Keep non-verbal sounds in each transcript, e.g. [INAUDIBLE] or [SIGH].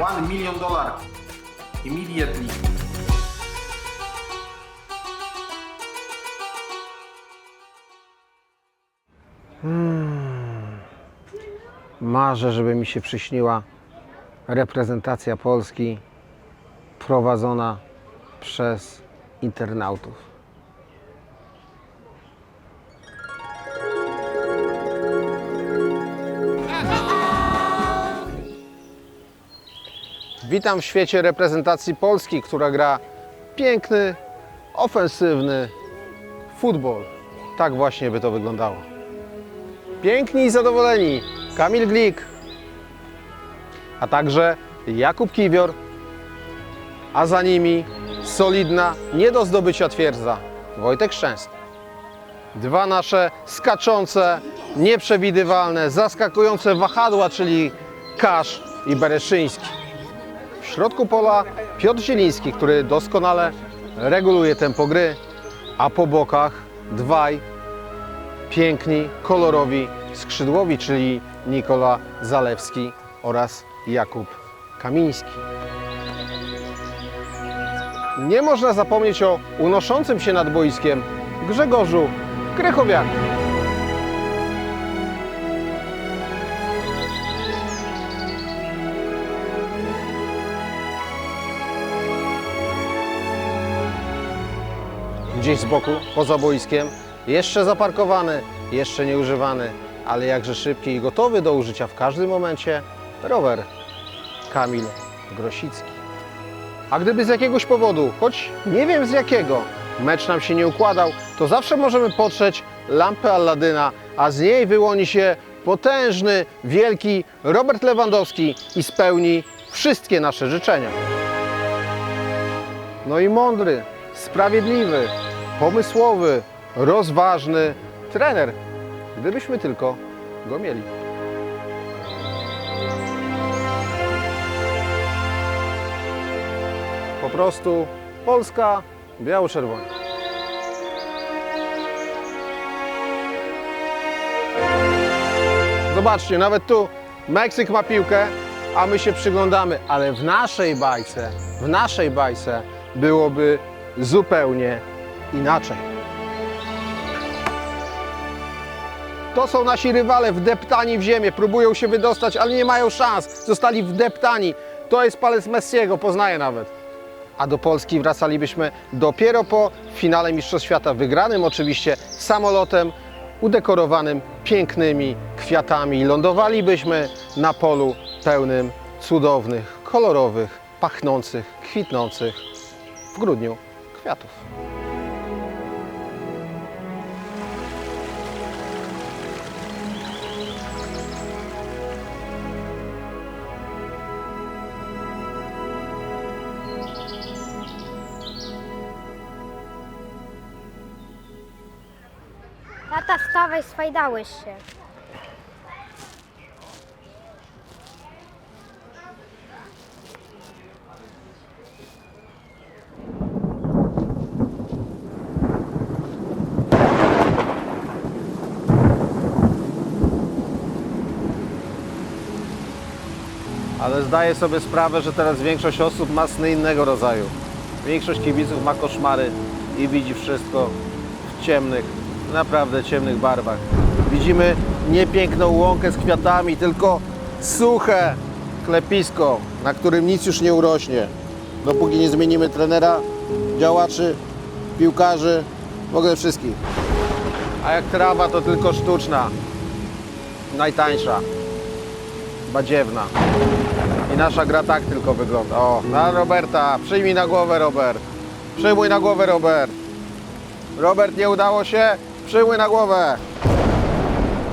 One million dollar immediately. Marzę, żeby mi się przyśniła reprezentacja Polski prowadzona przez internautów. Witam w świecie reprezentacji Polski, która gra piękny, ofensywny futbol. Tak właśnie by to wyglądało. Piękni i zadowoleni Kamil Glik, a także Jakub Kiwior, a za nimi solidna, nie do zdobycia twierdza Wojtek Szczęsny. Dwa nasze skaczące, nieprzewidywalne, zaskakujące wahadła, czyli Kasz i Bereszyński. W środku pola Piotr Zieliński, który doskonale reguluje tempo gry, a po bokach dwaj piękni, kolorowi skrzydłowi, czyli Nikola Zalewski oraz Jakub Kamiński. Nie można zapomnieć o unoszącym się nad boiskiem Grzegorzu Krychowiaku. Gdzieś z boku, poza boiskiem, jeszcze zaparkowany, jeszcze nieużywany, ale jakże szybki i gotowy do użycia w każdym momencie rower Kamil Grosicki. A gdyby z jakiegoś powodu, choć nie wiem z jakiego, mecz nam się nie układał, to zawsze możemy potrzeć lampę Alladyna, a z niej wyłoni się potężny, wielki Robert Lewandowski i spełni wszystkie nasze życzenia. No i mądry, sprawiedliwy, pomysłowy, rozważny trener, gdybyśmy tylko go mieli. Po prostu Polska biało-czerwona. Zobaczcie, nawet tu Meksyk ma piłkę, a my się przyglądamy, ale w naszej bajce, w naszej bajce byłoby zupełnie inaczej. To są nasi rywale wdeptani w ziemię, próbują się wydostać, ale nie mają szans. Zostali wdeptani. To jest palec Messiego, poznaję nawet. A do Polski wracalibyśmy dopiero po finale Mistrzostw Świata, wygranym oczywiście samolotem udekorowanym pięknymi kwiatami. Lądowalibyśmy na polu pełnym cudownych, kolorowych, pachnących, kwitnących w grudniu kwiatów. Tata, wstawaj, swajdałeś się. Ale zdaję sobie sprawę, że teraz większość osób ma sny innego rodzaju. Większość kibiców ma koszmary i widzi wszystko w ciemnych, naprawdę ciemnych barwach. Widzimy nie piękną łąkę z kwiatami, tylko suche klepisko, na którym nic już nie urośnie. Dopóki nie zmienimy trenera, działaczy, piłkarzy, w ogóle wszystkich. A jak trawa, to tylko sztuczna, najtańsza, badziewna. I nasza gra tak tylko wygląda. O, na Roberta. Przyjmij na głowę, Robert. Przyjmuj na głowę, Robert. Robert, nie udało się? Przyjmuj na głowę.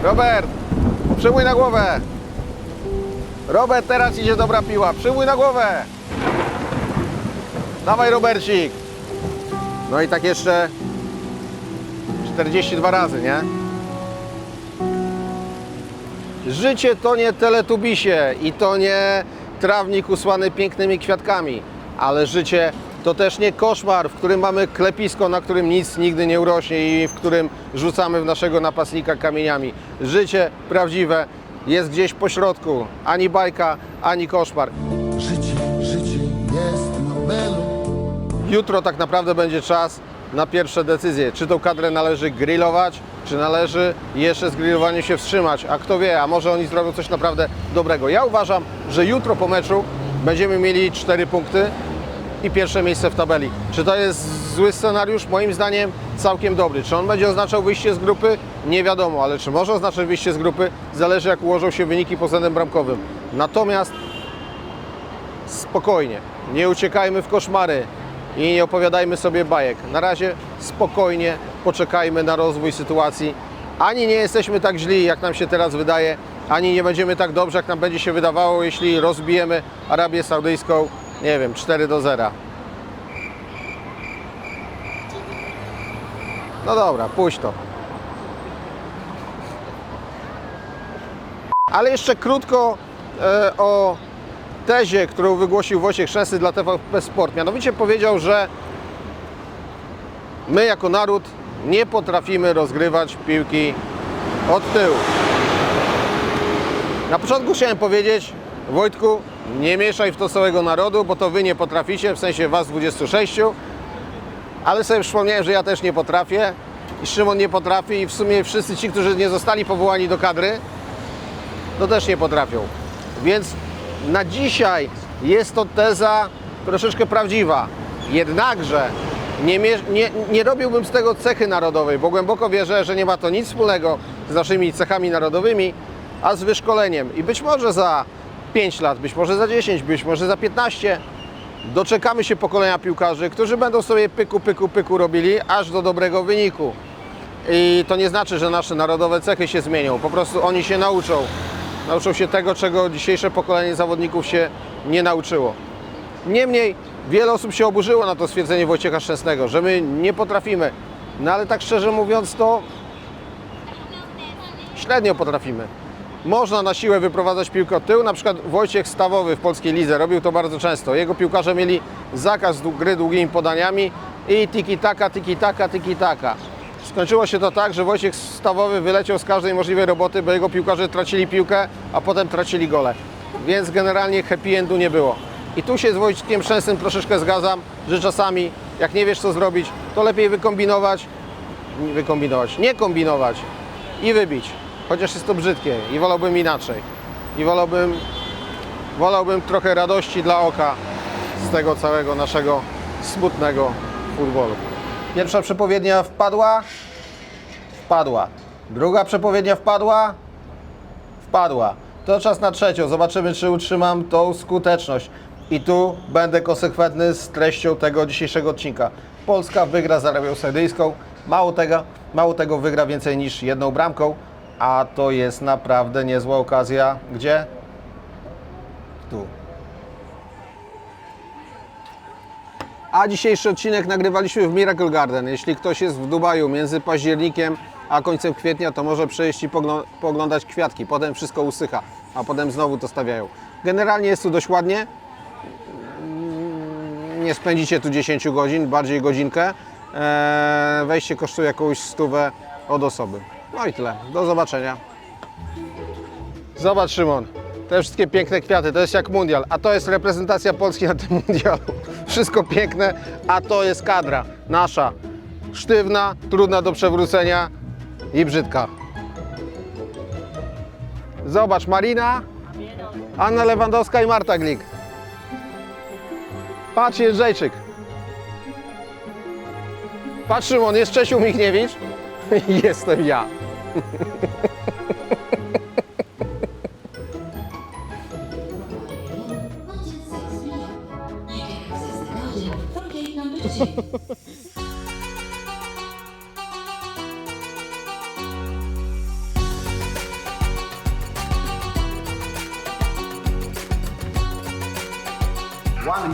Robert, przyjmuj na głowę. Robert, teraz idzie dobra piła. Przyjmuj na głowę. Dawaj, Robercik. No i tak jeszcze 42 razy, nie? Życie to nie teletubisie i to nie trawnik usłany pięknymi kwiatkami, ale życie to też nie koszmar, w którym mamy klepisko, na którym nic nigdy nie urośnie i w którym rzucamy w naszego napastnika kamieniami. Życie prawdziwe jest gdzieś po środku. Ani bajka, ani koszmar. Życie, życie jest nobelu. Jutro tak naprawdę będzie czas na pierwsze decyzje. Czy tą kadrę należy grillować, czy należy jeszcze z grillowaniem się wstrzymać. A kto wie, a może oni zrobią coś naprawdę dobrego. Ja uważam, że jutro po meczu będziemy mieli cztery punkty, i pierwsze miejsce w tabeli. Czy to jest zły scenariusz? Moim zdaniem całkiem dobry. Czy on będzie oznaczał wyjście z grupy? Nie wiadomo, ale czy może oznaczać wyjście z grupy? Zależy jak ułożą się wyniki pod względem bramkowym. Natomiast spokojnie, nie uciekajmy w koszmary i nie opowiadajmy sobie bajek. Na razie spokojnie poczekajmy na rozwój sytuacji. Ani nie jesteśmy tak źli, jak nam się teraz wydaje, ani nie będziemy tak dobrze, jak nam będzie się wydawało, jeśli rozbijemy Arabię Saudyjską, nie wiem, 4 do 0. No dobra, puść to. Ale jeszcze krótko e, o tezie, którą wygłosił Wojciech Szesy dla TVP Sport. Mianowicie powiedział, że my jako naród nie potrafimy rozgrywać piłki od tyłu. Na początku chciałem powiedzieć, Wojtku, nie mieszaj w to całego narodu, bo to wy nie potraficie, w sensie was 26, ale sobie przypomniałem, że ja też nie potrafię i Szymon nie potrafi i w sumie wszyscy ci, którzy nie zostali powołani do kadry, to też nie potrafią. Więc na dzisiaj jest to teza troszeczkę prawdziwa. Jednakże nie, nie, nie robiłbym z tego cechy narodowej, bo głęboko wierzę, że nie ma to nic wspólnego z naszymi cechami narodowymi, a z wyszkoleniem. I być może za 5 lat, być może za 10, być może za 15 doczekamy się pokolenia piłkarzy, którzy będą sobie pyku, pyku, pyku robili aż do dobrego wyniku. I to nie znaczy, że nasze narodowe cechy się zmienią. Po prostu oni się nauczą. Nauczą się tego, czego dzisiejsze pokolenie zawodników się nie nauczyło. Niemniej wiele osób się oburzyło na to stwierdzenie Wojciecha Szczęsnego, że my nie potrafimy. No ale tak szczerze mówiąc, to średnio potrafimy. Można na siłę wyprowadzać piłkę od tyłu, na przykład Wojciech Stawowy w polskiej lidze robił to bardzo często. Jego piłkarze mieli zakaz gry długimi podaniami i tiki-taka, tiki-taka, tiki-taka. Skończyło się to tak, że Wojciech Stawowy wyleciał z każdej możliwej roboty, bo jego piłkarze tracili piłkę, a potem tracili gole. Więc generalnie happy endu nie było. I tu się z Wojtkiem Szczęsnym troszeczkę zgadzam, że czasami jak nie wiesz co zrobić, to lepiej wykombinować, wykombinować, nie kombinować i wybić. Chociaż jest to brzydkie i wolałbym inaczej. I wolałbym, wolałbym trochę radości dla oka z tego całego naszego smutnego futbolu. Pierwsza przepowiednia wpadła? Wpadła. Druga przepowiednia wpadła? Wpadła. To czas na trzecią. Zobaczymy, czy utrzymam tą skuteczność. I tu będę konsekwentny z treścią tego dzisiejszego odcinka. Polska wygra z Arabią Saudyjską. Mało tego, mało tego wygra więcej niż jedną bramką, a to jest naprawdę niezła okazja. Gdzie? Tu. A dzisiejszy odcinek nagrywaliśmy w Miracle Garden. Jeśli ktoś jest w Dubaju między październikiem a końcem kwietnia, to może przejść i pooglądać kwiatki. Potem wszystko usycha, a potem znowu to stawiają. Generalnie jest tu dość ładnie. Mm, Nie spędzicie tu 10 godzin, bardziej godzinkę. Eee, wejście kosztuje jakąś stówę od osoby. No i tyle. Do zobaczenia. Zobacz Szymon, te wszystkie piękne kwiaty, to jest jak mundial, a to jest reprezentacja Polski na tym mundialu. Wszystko piękne, a to jest kadra nasza. Sztywna, trudna do przewrócenia i brzydka. Zobacz, Marina, Anna Lewandowska i Marta Glik. Patrz, Jędrzejczyk. Patrz Szymon, jest Czesiu Michniewicz. [LAUGHS] Jestem ja. One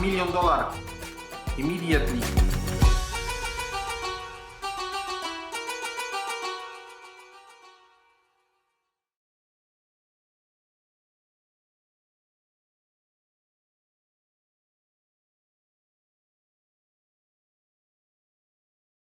million dollar immediately.